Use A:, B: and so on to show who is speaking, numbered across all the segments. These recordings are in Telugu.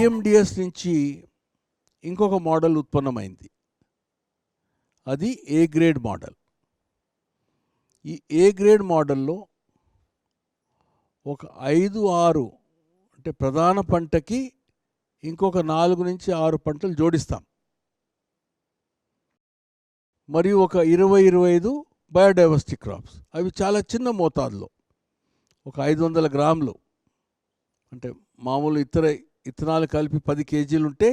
A: ఐఎండిఎస్ నుంచి ఇంకొక మోడల్ ఉత్పన్నమైంది. అది ఏ గ్రేడ్ మోడల్ ఈ ఏ గ్రేడ్ మోడల్లో ఒక ఐదు ఆరు అంటే ప్రధాన పంటకి ఇంకొక నాలుగు నుంచి ఆరు పంటలు జోడిస్తాం. మరియు ఒక ఇరవై ఇరవై ఐదు బయోడైవర్సిటీ క్రాప్స్. అవి చాలా చిన్న మోతాదులో. ఒక ఐదు వందల గ్రాములు. అంటే మామూలు ఇతర ఇత్తనాలు కలిపి పది కేజీలు ఉంటే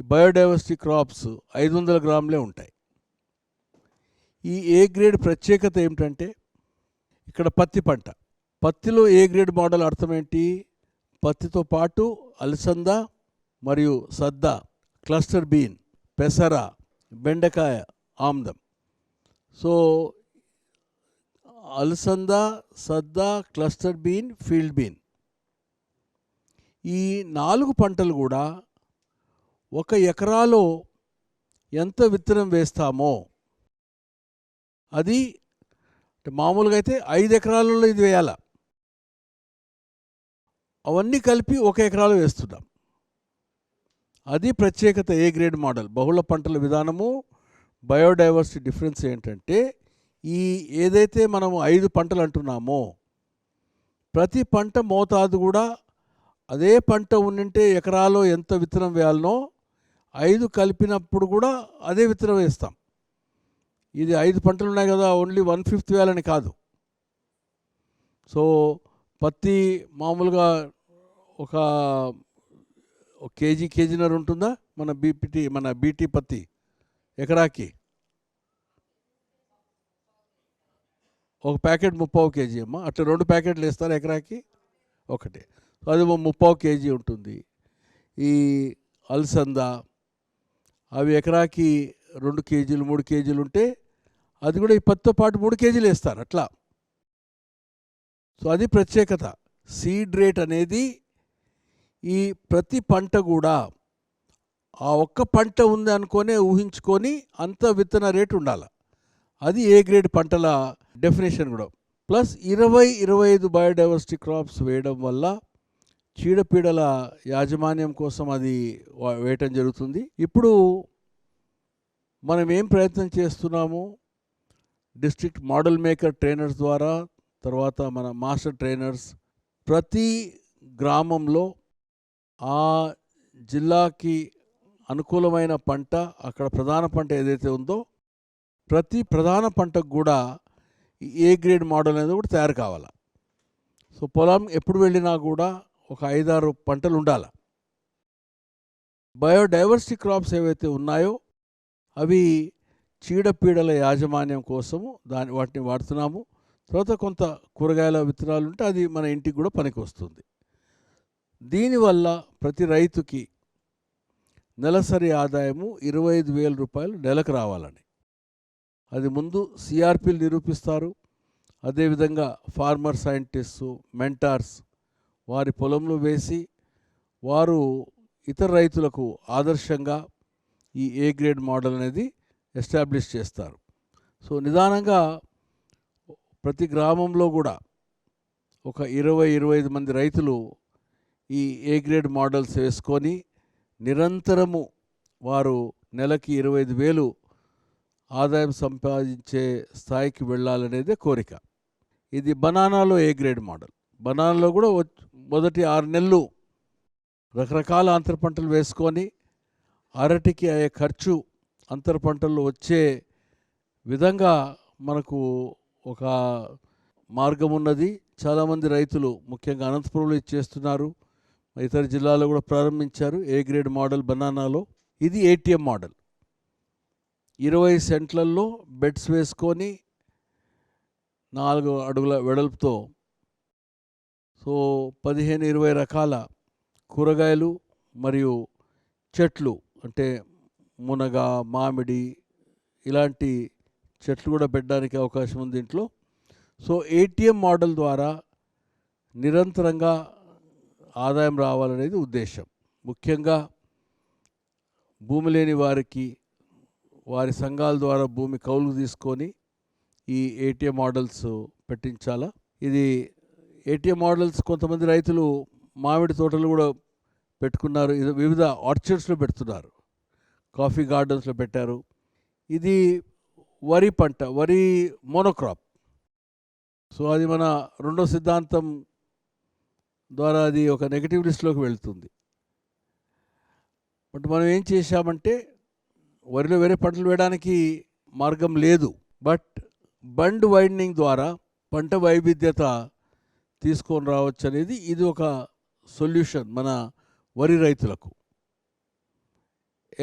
A: బయోడైవర్సిటీ క్రాప్స్ ఐదు వందల గ్రాములే ఉంటాయి. ఈ ఏ గ్రేడ్ ప్రత్యేకత ఏమిటంటే ఇక్కడ పత్తి పంట. పత్తిలో ఏ గ్రేడ్ మోడల్ అర్థం ఏంటి పత్తితో పాటు అలసంద మరియు సద్ద క్లస్టర్ బీన్ పెసర బెండకాయ ఆమ్దం. సో అలసంద సద్ద క్లస్టర్ బీన్ ఫీల్డ్ బీన్. ఈ నాలుగు పంటలు కూడా ఒక ఎకరాలో ఎంత విత్తనం వేస్తామో? అది మామూలుగా అయితే ఐదు ఎకరాలలో ఇది వేయాల. అవన్నీ కలిపి ఒక ఎకరాలో వేస్తున్నాం. అది ప్రత్యేకత ఏ గ్రేడ్ మోడల్? బహుళ పంటల విధానము బయోడైవర్సిటీ డిఫరెన్స్ ఏంటంటే ఈ ఏదైతే మనము ఐదు పంటలు అంటున్నామో ప్రతి పంట మోతాదు కూడా అదే పంట ఉండింటే ఎకరాలో ఎంత విత్తనం వేయాలనో ఐదు కలిపినప్పుడు కూడా అదే విత్తనం వేస్తాం. ఇది ఐదు పంటలు ఉన్నాయి కదా ఓన్లీ వన్ ఫిఫ్త్ వేయాలని కాదు. సో పత్తి మామూలుగా ఒక కేజీ కేజీనర్ ఉంటుందా? మన బీపీటీ మన బీటీ పత్తి ఎకరాకి? ఒక ప్యాకెట్ ముప్పావు కేజీ అమ్మా. అట్లా రెండు ప్యాకెట్లు వేస్తారు ఎకరాకి? ఒకటి. అది ముప్పావు కేజీ ఉంటుంది. ఈ అలసంద అవి ఎకరాకి రెండు కేజీలు మూడు కేజీలు ఉంటే అది కూడా ఈ పత్తితో పాటు మూడు కేజీలు వేస్తారు అట్లా. సో అది ప్రత్యేకత. సీడ్ రేట్ అనేది ఈ ప్రతి పంట కూడా ఆ ఒక్క పంట ఉంది అనుకోనే ఊహించుకొని అంత విత్తన రేటు ఉండాలి. అది ఏ గ్రేడ్ పంటల డెఫినేషన్ కూడా. ప్లస్ ఇరవై ఇరవై ఐదు బయోడైవర్సిటీ క్రాప్స్ వేయడం వల్ల చీడపీడల యాజమాన్యం కోసం అది వేయటం జరుగుతుంది. ఇప్పుడు మనం ఏం ప్రయత్నం చేస్తున్నాము? డిస్ట్రిక్ట్ మోడల్ మేకర్ ట్రైనర్స్ ద్వారా తర్వాత మన మాస్టర్ ట్రైనర్స్ ప్రతి గ్రామంలో ఆ జిల్లాకి అనుకూలమైన పంట అక్కడ ప్రధాన పంట ఏదైతే ఉందో ప్రతి ప్రధాన పంటకు కూడా ఏ గ్రేడ్ మోడల్ అనేది కూడా తయారు కావాలి. సో పొలం ఎప్పుడు వెళ్ళినా కూడా ఒక ఐదారు పంటలు ఉండాలి. బయోడైవర్సిటీ క్రాప్స్ ఏవైతే ఉన్నాయో అవి చీడపీడల యాజమాన్యం కోసము దాని వాటిని వాడుతున్నాము. తర్వాత కొంత కూరగాయల విత్తనాలు ఉంటే అది మన ఇంటికి కూడా పనికి వస్తుంది. దీనివల్ల ప్రతి రైతుకి నెలసరి ఆదాయము ఇరవై ఐదు వేల రూపాయలు నెలకు రావాలని. అది ముందు సిఆర్పీలు నిరూపిస్తారు. అదేవిధంగా ఫార్మర్ సైంటిస్టు మెంటార్స్ వారి పొలంలో వేసి వారు ఇతర రైతులకు ఆదర్శంగా ఈ ఏ గ్రేడ్ మోడల్ అనేది ఎస్టాబ్లిష్ చేస్తారు. సో నిదానంగా ప్రతి గ్రామంలో కూడా ఒక ఇరవై ఇరవై ఐదు మంది రైతులు ఈ ఏ గ్రేడ్ మోడల్స్ వేసుకొని నిరంతరము వారు నెలకి ఇరవై ఐదు వేలు ఆదాయం సంపాదించే స్థాయికి వెళ్ళాలనేదే కోరిక. ఇది బనానాలో ఏ గ్రేడ్ మోడల్ బనానాలో కూడా మొదటి ఆరు నెలలు రకరకాల అంతర పంటలు వేసుకొని అరటికి అయ్యే ఖర్చు అంతర పంటల్లో వచ్చే విధంగా మనకు ఒక మార్గం ఉన్నది. చాలామంది రైతులు ముఖ్యంగా అనంతపురంలో ఇది చేస్తున్నారు. ఇతర జిల్లాలో కూడా ప్రారంభించారు ఏ గ్రేడ్ మోడల్ బనానాలో. ఇది ఏటీఎం మోడల్. ఇరవై సెంట్లల్లో బెడ్స్ వేసుకొని నాలుగు అడుగుల వెడల్పుతో సో పదిహేను ఇరవై రకాల కూరగాయలు మరియు చెట్లు అంటే మునగ మామిడి ఇలాంటి చెట్లు కూడా పెట్టడానికి అవకాశం ఉంది ఇంట్లో. సో ఏటీఎం మోడల్ ద్వారా నిరంతరంగా ఆదాయం రావాలనేది ఉద్దేశం. ముఖ్యంగా భూమి లేని వారికి వారి సంఘాల ద్వారా భూమి కౌలు తీసుకొని ఈ ఏటీఎం మోడల్స్ పెట్టించాలా? ఇది ఏటీఎం మోడల్స్ కొంతమంది రైతులు మామిడి తోటలు కూడా పెట్టుకున్నారు. ఇది వివిధ ఆర్చర్డ్స్లో పెడుతున్నారు. కాఫీ గార్డెన్స్లో పెట్టారు. ఇది వరి పంట వరి మోనోక్రాప్. సో అది మన రెండో సిద్ధాంతం ద్వారా అది ఒక నెగిటివ్ లిస్ట్లోకి వెళ్తుంది. బట్ మనం ఏం చేశామంటే వరిలో వేరే పంటలు వేయడానికి మార్గం లేదు. బట్ బండ్ వైండింగ్ ద్వారా పంట వైవిధ్యత తీసుకొని రావచ్చు అనేది ఇది ఒక సొల్యూషన్ మన వరి రైతులకు.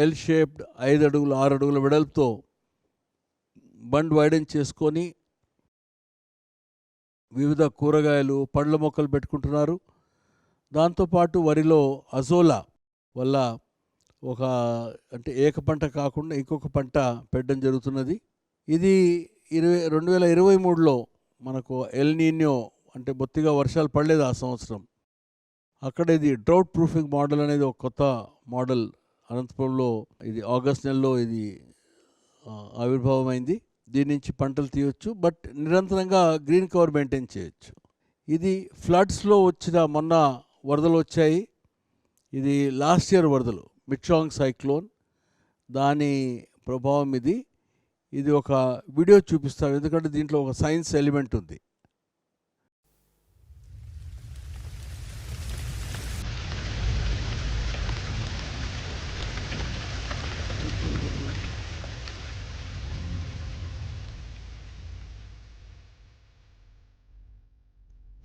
A: ఎల్ షేప్డ్ ఐదు అడుగులు ఆరు అడుగుల వెడల్పుతో బండ్ వైడెన్ చేసుకొని వివిధ కూరగాయలు పండ్ల మొక్కలు పెట్టుకుంటున్నారు. దాంతోపాటు వరిలో అజోలా వల్ల ఒక అంటే ఏక పంట కాకుండా ఇంకొక పంట పెట్టడం జరుగుతున్నది. ఇది ఇరవై రెండు వేల ఇరవై మూడులో మనకు ఎల్ నీన్యో అంటే బొత్తిగా వర్షాలు పడలేదు ఆ సంవత్సరం. అక్కడ ఇది డ్రౌట్ ప్రూఫింగ్ మోడల్ అనేది ఒక కొత్త మోడల్ అనంతపురంలో ఇది ఆగస్ట్ నెలలో ఇది ఆవిర్భావమైంది. దీని నుంచి పంటలు తీయవచ్చు బట్ నిరంతరంగా గ్రీన్ కవర్ మెయింటైన్ చేయొచ్చు. ఇది ఫ్లడ్స్లో వచ్చిన మొన్న వరదలు వచ్చాయి. ఇది లాస్ట్ ఇయర్ వరదలు మిట్రాంగ్ సైక్లోన్ దాని ప్రభావం ఇది. ఇది ఒక వీడియో చూపిస్తాం ఎందుకంటే దీంట్లో ఒక సైన్స్ ఎలిమెంట్ ఉంది.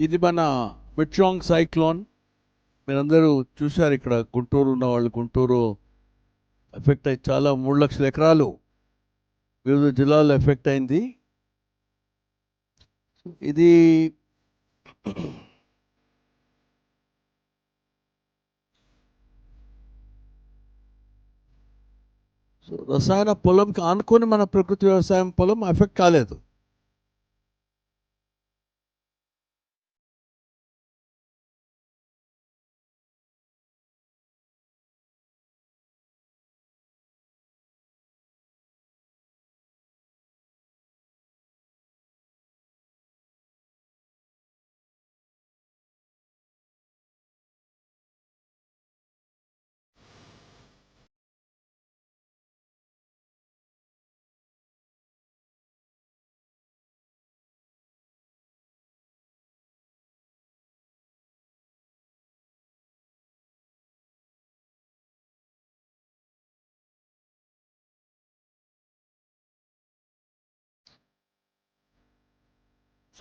A: ఇది మన మిట్రాంగ్ సైక్లోన్. మీరందరూ చూశారు ఇక్కడ గుంటూరు ఉన్న వాళ్ళు. గుంటూరు ఎఫెక్ట్ అయ్యి చాలా మూడు లక్షల ఎకరాలు వివిధ జిల్లాల్లో ఎఫెక్ట్ అయింది. ఇది సో రసాయన పొలంకి ఆనుకొని మన ప్రకృతి వ్యవసాయం పొలం ఎఫెక్ట్ కాలేదు.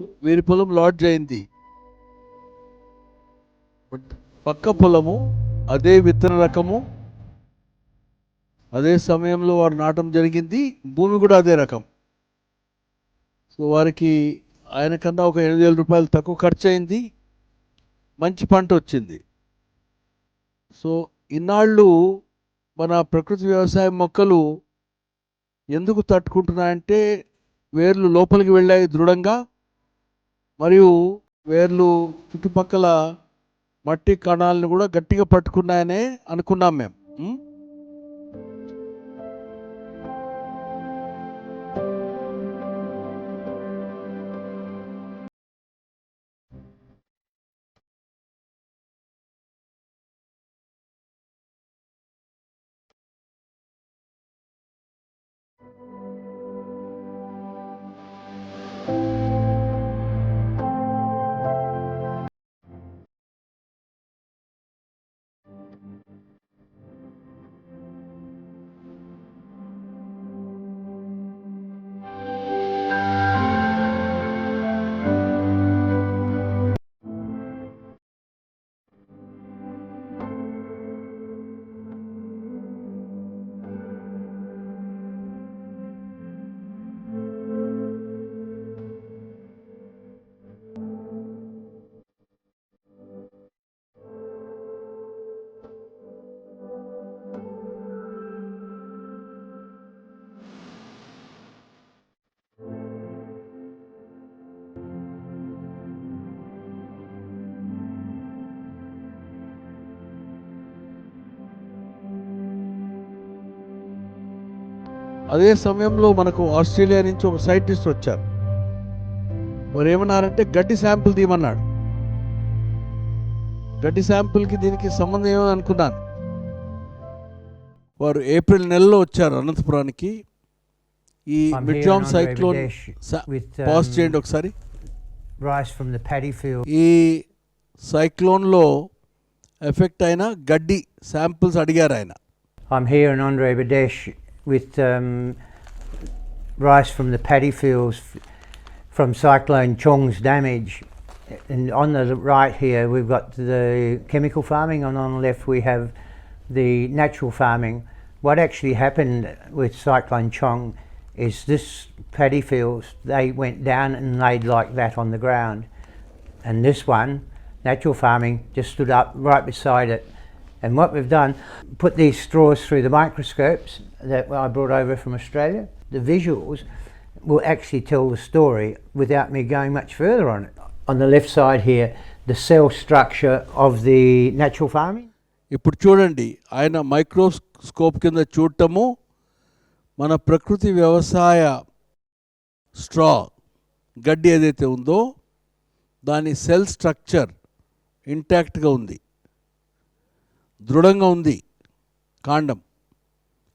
A: వీరి పొలం లాడ్జ్ అయింది బట్ పక్క పొలము అదే విత్తన రకము అదే సమయంలో వారు నాటం జరిగింది భూమి కూడా అదే రకం. సో వారికి ఆయన కన్నా ఒక ఎనిమిది వేల రూపాయలు తక్కువ ఖర్చు అయింది మంచి పంట వచ్చింది. సో ఇన్నాళ్ళు మన ప్రకృతి వ్యవసాయ మొక్కలు ఎందుకు తట్టుకుంటున్నాయంటే వేర్లు లోపలికి వెళ్ళాయి దృఢంగా మరియు వేర్లు చుట్టుపక్కల మట్టి కణాలను కూడా గట్టిగా పట్టుకున్నాయనే అనుకున్నాం మేము. అదే సమయంలో మనకు ఆస్ట్రేలియా నుంచి ఒక సైంటిస్ట్ వచ్చారు. వారు ఏమన్నారంటే గడ్డి శాంపుల్ తీయమన్నాడు. గడ్డి శాంపుల్కి దీనికి సంబంధం ఏమని అనుకున్నాను. వారు ఏప్రిల్ నెలలో వచ్చారు అనంతపురానికి. ఈ
B: I'm
A: mid
B: here
A: jam
B: in
A: cyclone
B: um,
A: చేయండి ఒకసారి. ఈ సైక్లోన్లో ఎఫెక్ట్ అయిన గడ్డి శాంపుల్స్ అడిగారు ఆయన.
B: I'm here in with um, rice from the paddy fields from Cyclone Chong's damage. And on the right here, we've got the chemical farming, and on the left, we have the natural farming. What actually happened with Cyclone Chong is this paddy fields, they went down and laid like that on the ground. And this one, natural farming, just stood up right beside it. And what we've done, put these straws through the microscopes that I brought over from Australia. The visuals will actually tell the story without me going much further on it. On the left side here, the cell structure of the natural farming.
A: ఇప్పుడు చూడండి ఆయన మైక్రోస్కోప్ కింద చూడటము మన ప్రకృతి వ్యవసాయ స్ట్రా గడ్డి ఏదైతే ఉందో దాని సెల్ స్ట్రక్చర్ ఇంటాక్ట్గా ఉంది దృఢంగా ఉంది కాండం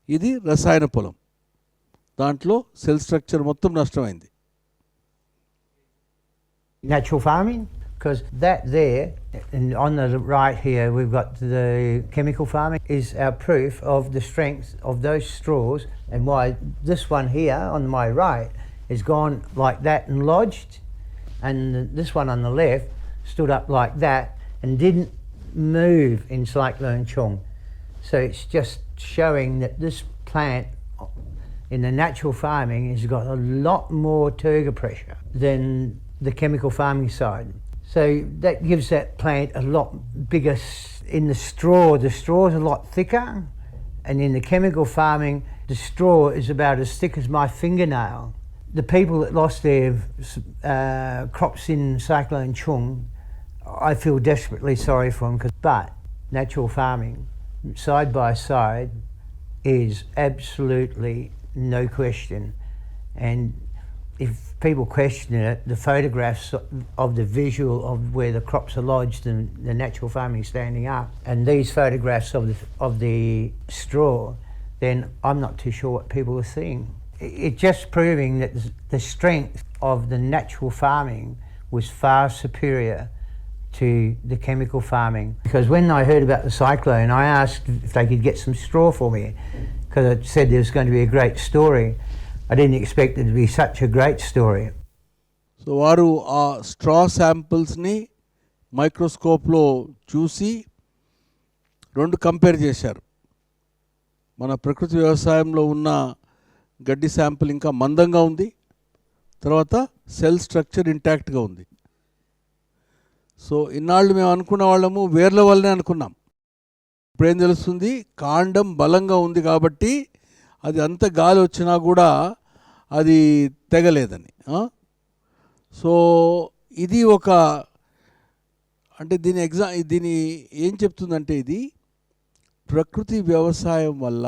A: ఇది రసాయన పొలం దాంట్లో సెల్ స్ట్రక్చర్ మొత్తం నష్టమైంది
B: natural farming because that there and on the right here we've got the chemical farming is our proof of the strength of those straws and why this one here on my right has gone like that and lodged and this one on the left stood up like that and didn't move in cyclone chong so it's just showing that this plant in the natural farming has got a lot more turgor pressure than the chemical farming side. So that gives that plant a lot bigger in the straw. The straw is a lot thicker, and in the chemical farming, the straw is about as thick as my fingernail. The people that lost their uh, crops in Cyclone Chung, I feel desperately sorry for them. But natural farming, side by side, is absolutely no question. And if people question it, the photographs of the visual of where the crops are lodged and the natural farming standing up, and these photographs of the, of the straw, then I'm not too sure what people are seeing. It's just proving that the strength of the natural farming was far superior to the chemical farming. Because when I heard about the cyclone, I asked if they could get some straw for me because I said there was going to be a great story. I didn't expect it to be such a great story.
A: So వారు ఆ స్ట్రా శాంపిల్స్ని మైక్రోస్కోప్లో చూసి రెండు కంపేర్ చేశారు మన ప్రకృతి వ్యవసాయంలో ఉన్న గడ్డి శాంపిల్ ఇంకా మందంగా ఉంది తర్వాత సెల్ స్ట్రక్చర్ ఇంటాక్ట్గా ఉంది సో ఇన్నాళ్ళు మేము అనుకున్న వాళ్ళము వేర్ల వల్లనే అనుకున్నాం. ఇప్పుడేం తెలుస్తుంది? కాండం బలంగా ఉంది కాబట్టి అది అంత గాలి వచ్చినా కూడా అది తెగలేదని సో ఇది ఒక అంటే దీని ఎగ్జా దీని ఏం చెప్తుందంటే ఇది ప్రకృతి వ్యవసాయం వల్ల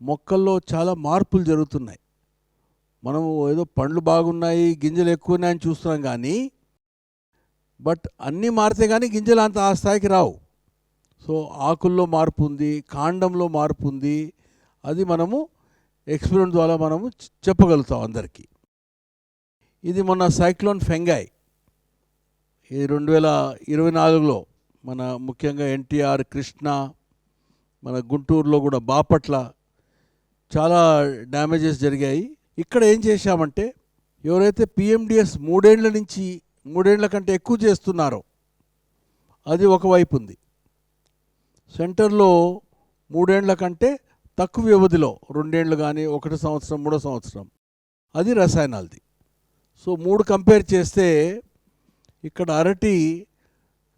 A: మొక్కల్లో చాలా మార్పులు జరుగుతున్నాయి. మనము ఏదో పండ్లు బాగున్నాయి గింజలు ఎక్కువ అని చూస్తున్నాం కానీ బట్ అన్నీ మారితే కానీ గింజలు అంత ఆ స్థాయికి రావు. సో ఆకుల్లో మార్పు ఉంది కాండంలో మార్పు ఉంది. అది మనము ఎక్స్పెరిమెంట్ ద్వారా మనము చెప్పగలుగుతాం అందరికీ. ఇది మొన్న సైక్లోన్ ఫెంగాయ్ ఈ రెండు వేల ఇరవై నాలుగులో మన ముఖ్యంగా ఎన్టీఆర్ కృష్ణ మన గుంటూరులో కూడా బాపట్ల చాలా డ్యామేజెస్ జరిగాయి. ఇక్కడ ఏం చేశామంటే ఎవరైతే పిఎండిఎస్ మూడేళ్ళ నుంచి మూడేళ్ళ కంటే ఎక్కువ చేస్తున్నారో. అది ఒకవైపు ఉంది. సెంటర్లో మూడేళ్ళ కంటే తక్కువ వ్యవధిలో రెండేళ్ళు కానీ ఒకటి సంవత్సరం మూడో సంవత్సరం. అది రసాయనాలది. సో మూడు కంపేర్ చేస్తే ఇక్కడ అరటి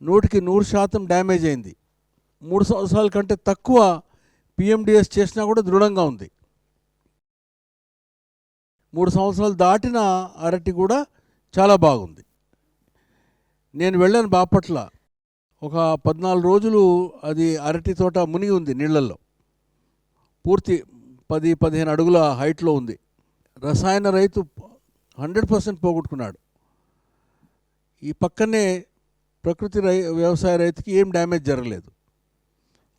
A: నూటికి నూరు శాతం డ్యామేజ్ అయింది. మూడు సంవత్సరాల కంటే తక్కువ పిఎండిఎస్ చేసినా కూడా దృఢంగా ఉంది. మూడు సంవత్సరాలు దాటిన అరటి కూడా చాలా బాగుంది. నేను వెళ్ళాను బాపట్ల. ఒక పద్నాలుగు రోజులు అది అరటి తోట మునిగి ఉంది నీళ్ళల్లో. పూర్తి పది పదిహేను అడుగుల హైట్లో ఉంది. రసాయన రైతు హండ్రెడ్ పర్సెంట్ పోగొట్టుకున్నాడు. ఈ పక్కనే ప్రకృతి రై వ్యవసాయ రైతుకి ఏం డ్యామేజ్ జరగలేదు.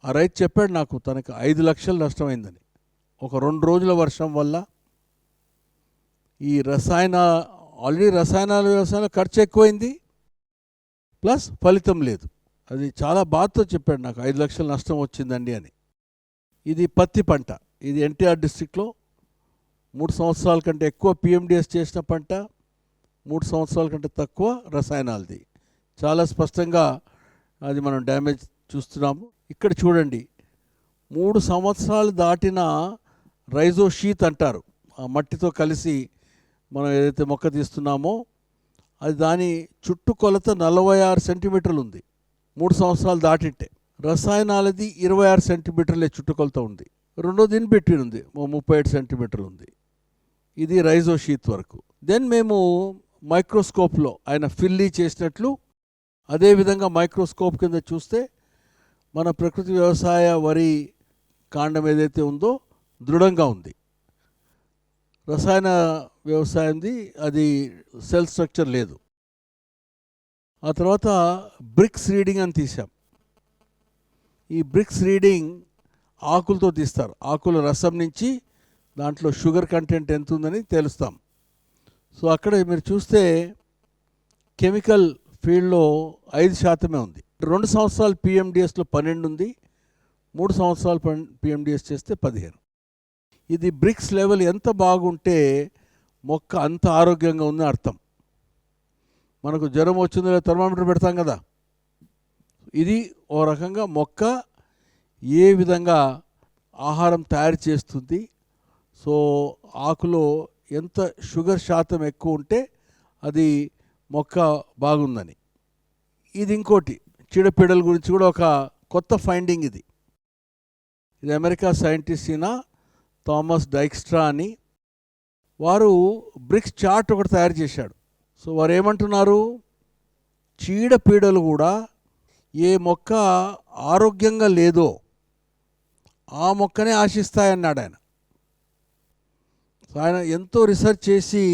A: ఆ రైతు చెప్పాడు నాకు తనకు ఐదు లక్షలు నష్టమైందని. ఒక రెండు రోజుల వర్షం వల్ల ఈ రసాయన ఆల్రెడీ రసాయనాల వ్యవసాయంలో ఖర్చు ఎక్కువైంది. ప్లస్ ఫలితం లేదు. అది చాలా బాధతో చెప్పాడు నాకు. ఐదు లక్షల నష్టం వచ్చిందండి అని. ఇది పత్తి పంట. ఇది ఎన్టీఆర్ డిస్టిక్లో మూడు సంవత్సరాల కంటే ఎక్కువ పిఎండిఎస్ చేసిన పంట మూడు సంవత్సరాల కంటే తక్కువ రసాయనాలది. చాలా స్పష్టంగా అది మనం డ్యామేజ్ చూస్తున్నాము. ఇక్కడ చూడండి. మూడు సంవత్సరాలు దాటిన రైజో షీత్ అంటారు. ఆ మట్టితో కలిసి మనం ఏదైతే మొక్క తీస్తున్నామో అది దాని చుట్టుకొలత నలభై ఆరు సెంటీమీటర్లు ఉంది మూడు సంవత్సరాలు దాటింటే. రసాయనాలది ఇరవై ఆరు సెంటీమీటర్లే చుట్టుకొలత ఉంది. రెండోది ఇన్బిట్వీన్ ఉంది ముప్పై ఏడు సెంటీమీటర్లు ఉంది ఇది రైజో షీత్ వరకు. దెన్ మేము మైక్రోస్కోప్లో ఆయన ఫిల్లీ చేసినట్లు అదేవిధంగా మైక్రోస్కోప్ కింద చూస్తే మన ప్రకృతి వ్యవసాయ వరి కాండం ఏదైతే ఉందో దృఢంగా ఉంది. రసాయన వ్యవసాయంది అది సెల్ స్ట్రక్చర్ లేదు. ఆ తర్వాత బ్రిక్స్ రీడింగ్ అని తీసాం ఈ బ్రిక్స్ రీడింగ్ ఆకులతో తీస్తారు. ఆకుల రసం నుంచి దాంట్లో షుగర్ కంటెంట్ ఎంత ఉందని తెలుస్తాం. సో అక్కడ మీరు చూస్తే కెమికల్ ఫీల్డ్లో ఐదు శాతమే ఉంది. రెండు సంవత్సరాలు పిఎండిఎస్లో పన్నెండు ఉంది. మూడు సంవత్సరాలు పిఎండిఎస్ చేస్తే పదిహేను. ఇది బ్రిక్స్ లెవెల్ ఎంత బాగుంటే మొక్క అంత ఆరోగ్యంగా ఉందని అర్థం. మనకు జ్వరం వచ్చిందో థర్మామీటర్ పెడతాం కదా. ఇది ఓ రకంగా మొక్క ఏ విధంగా ఆహారం తయారు చేస్తుంది. సో ఆకులో ఎంత షుగర్ శాతం ఎక్కువ ఉంటే అది మొక్క బాగుందని. ఇది ఇంకోటి. చీడపీడల గురించి కూడా ఒక కొత్త ఫైండింగ్ ఇది. ఇది అమెరికా సైంటిస్ట్ అయిన థామస్ డైక్స్ట్రా అని వారు బ్రిక్స్ చార్ట్ ఒకటి తయారు చేశాడు. సో వారు ఏమంటున్నారు చీడపీడలు కూడా ఏ మొక్క ఆరోగ్యంగా లేదో ఆ మొక్కనే ఆశిస్తాయన్నాడు ఆయన. సో ఆయన ఎంతో రీసెర్చ్ చేసి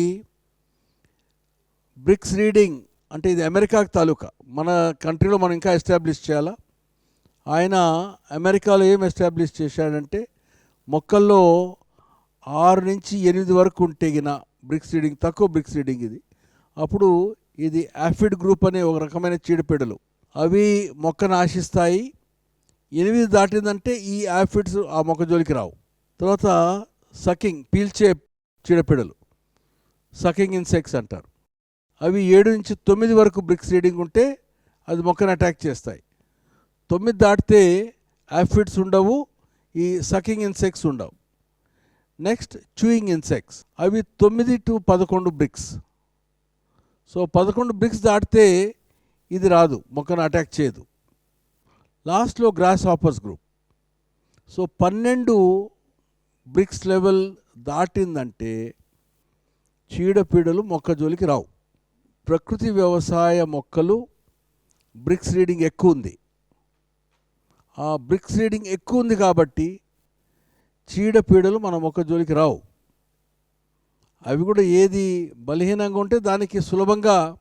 A: బ్రిక్స్ రీడింగ్ అంటే ఇది అమెరికాకి తాలూకా మన కంట్రీలో మనం ఇంకా ఎస్టాబ్లిష్ చేయాలా? ఆయన అమెరికాలో ఏం ఎస్టాబ్లిష్ చేశాడంటే మొక్కల్లో ఆరు నుంచి ఎనిమిది వరకు ఉంటేగిన బ్రిక్స్ రీడింగ్ తక్కువ బ్రిక్స్ రీడింగ్ ఇది. అప్పుడు ఇది యాఫిడ్ గ్రూప్ అనే ఒక రకమైన చీడపీడలు. అవి మొక్కను ఆశిస్తాయి ఎనిమిది దాటిందంటే ఈ యాఫిడ్స్ ఆ మొక్క జోలికి రావు. తర్వాత సకింగ్ పీల్చే చీడపీడలు. సకింగ్ ఇన్సెక్ట్స్ అంటారు. అవి ఏడు నుంచి తొమ్మిది వరకు బ్రిక్స్ రీడింగ్ ఉంటే అది మొక్కను అటాక్ చేస్తాయి. తొమ్మిది దాటితే యాఫిడ్స్ ఉండవు ఈ సకింగ్ ఇన్సెక్ట్స్ ఉండవు. నెక్స్ట్ చూయింగ్ ఇన్సెక్ట్స్ అవి తొమ్మిది టు పదకొండు బ్రిక్స్ సో పదకొండు బ్రిక్స్ దాటితే ఇది రాదు. మొక్కను అటాక్ చేయదు. లాస్ట్లో గ్రాస్ హాపర్స్ గ్రూప్ సో పన్నెండు బ్రిక్స్ లెవెల్ దాటిందంటే చీడపీడలు మొక్క జోలికి రావు. ప్రకృతి వ్యవసాయ మొక్కలు బ్రిక్స్ రీడింగ్ ఎక్కువ ఉంది. ఆ బ్రిక్స్ రీడింగ్ ఎక్కువ ఉంది కాబట్టి చీడపీడలు మన మొక్క జోలికి రావు. అవి కూడా ఏది బలహీనంగా ఉంటే దానికి సులభంగా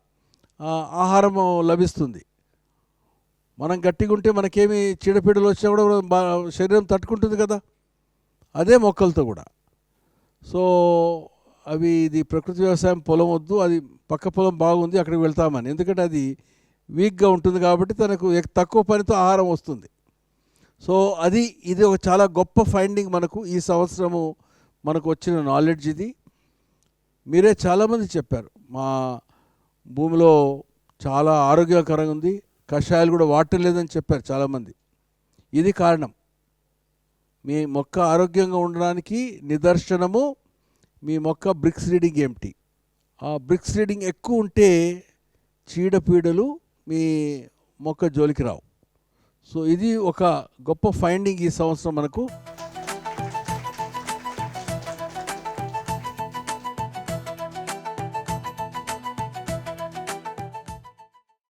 A: ఆహారం లభిస్తుంది. మనం గట్టిగా ఉంటే మనకేమి చీడపీడలు వచ్చినా కూడా శరీరం తట్టుకుంటుంది కదా. అదే మొక్కలతో కూడా. సో అవి ఇది ప్రకృతి వ్యవసాయం పొలం వద్దు అది పక్క పొలం బాగుంది అక్కడికి వెళ్తామని. ఎందుకంటే అది వీక్గా ఉంటుంది కాబట్టి తనకు తక్కువ పనితో ఆహారం వస్తుంది. సో అది ఇది ఒక చాలా గొప్ప ఫైండింగ్ మనకు ఈ సంవత్సరము మనకు వచ్చిన నాలెడ్జ్ ఇది. మీరే చాలామంది చెప్పారు మా భూమిలో చాలా ఆరోగ్యకరంగా ఉంది కషాయాలు కూడా వాటర్ లేదని చెప్పారు చాలామంది. ఇది కారణం. మీ మొక్క ఆరోగ్యంగా ఉండడానికి నిదర్శనము మీ మొక్క బ్రిక్స్ రీడింగ్ ఏమిటి ఆ బ్రిక్స్ రీడింగ్ ఎక్కువ ఉంటే చీడపీడలు మీ మొక్క జోలికి రావు. సో ఇది ఒక గొప్ప ఫైండింగ్ ఈ సంవత్సరం మనకు.